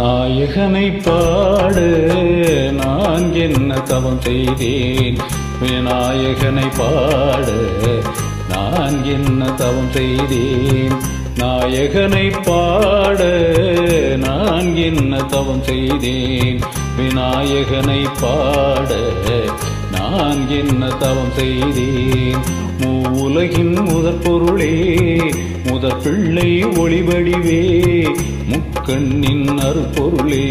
நாயகனை பாடு நான் என்ன தவம் செய்தேன்? விநாயகனை பாடு நான் என்ன தவம் செய்தேன்? நாயகனை பாடு நான் என்ன தவம் செய்தேன்? விநாயகனை பாடு நான் என்ன தவம் செய்தேன்? உலகின் முதற் பொருளே முதற் பிள்ளை ஒளிவடிவே முக்கண்ணின் அருப்பொருளே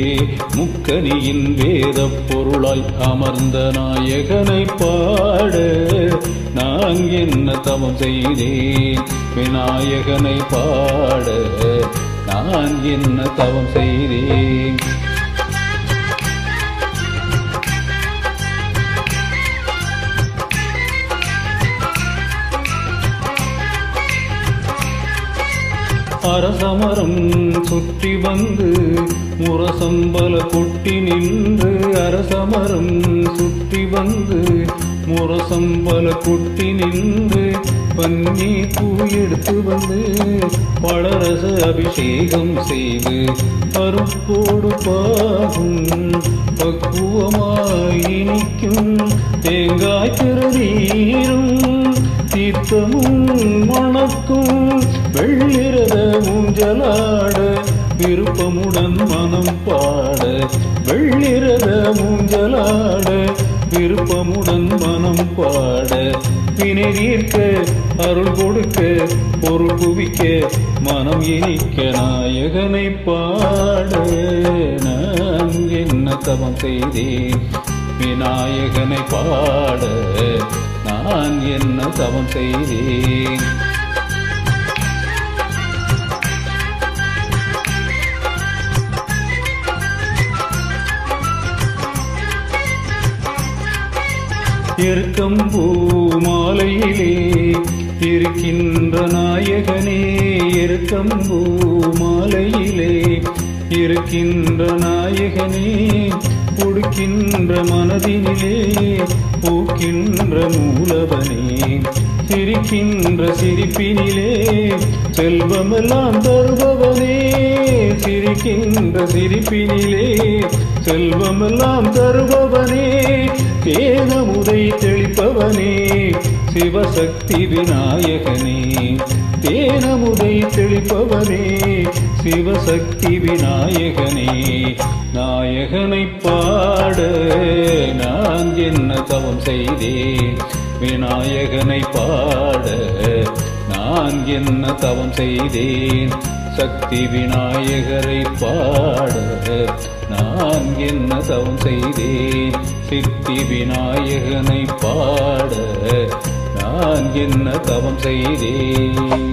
முக்கனியின் வேத பொருளாய் அமர்ந்த நாயகனை பாட நான் என்ன தவம் செய்தேன்? விநாயகனை பாட நான் என்ன தவம் செய்தேன்? அரசமரம் சுற்றி வந்து முரசம்பல கொட்டி நின்று அரசமரம் சுற்றி வந்து முரசம்பல கொட்டி நின்று பன்னி பூ எடுத்து வந்து பழரச அபிஷேகம் செய்து பருப்போடு பாகும் பக்குவமாய் இனிக்கும் தேங்காய் திருநீரும் தீர்த்தமும் மணக்கும் வெள்ளிரத மூஞ்சலாட விருப்பமுடன் மனம் பாட. வெள்ளிரத மூஞ்சலாட விருப்பமுடன் மனம் பாட. வினை தீர்க்க அருள் கொடுக்க பொருள் குவிக்க மனம் இனிக்க நாயகனை பாட. நான் என்ன தவம் செய்தேன்? விநாயகனை பாட. நான் என்ன தவம் செய்தேன்? இருக்கம்பூ மாலையிலே இருக்கின்ற நாயகனே இருக்கம்பூ மாலையிலே இருக்கின்ற நாயகனே கொடுக்கின்ற மனதினிலே பூக்கின்ற மூலவனே. சிரிக்கின்ற சிரிப்பினிலே செல்வமெல்லாம் தருபவனே. சிரிக்கின்ற சிரிப்பினிலே செல்வமெல்லாம் தருபவனே. தேனமுதை தெளிப்பவனே சிவசக்தி விநாயகனே. தேனமுதை தெளிப்பவனே சிவசக்தி விநாயகனே நாயகனை பாட. நான் என்ன தவம் செய்தேன்? விநாயகனை பாட. நான் என்ன தவம் செய்தேன்? சக்தி விநாயகரை பாட. நான் என்ன தவம் செய்தேன்? சித்தி விநாயகனை பாட. நான் என்ன தவம் செய்தேன்?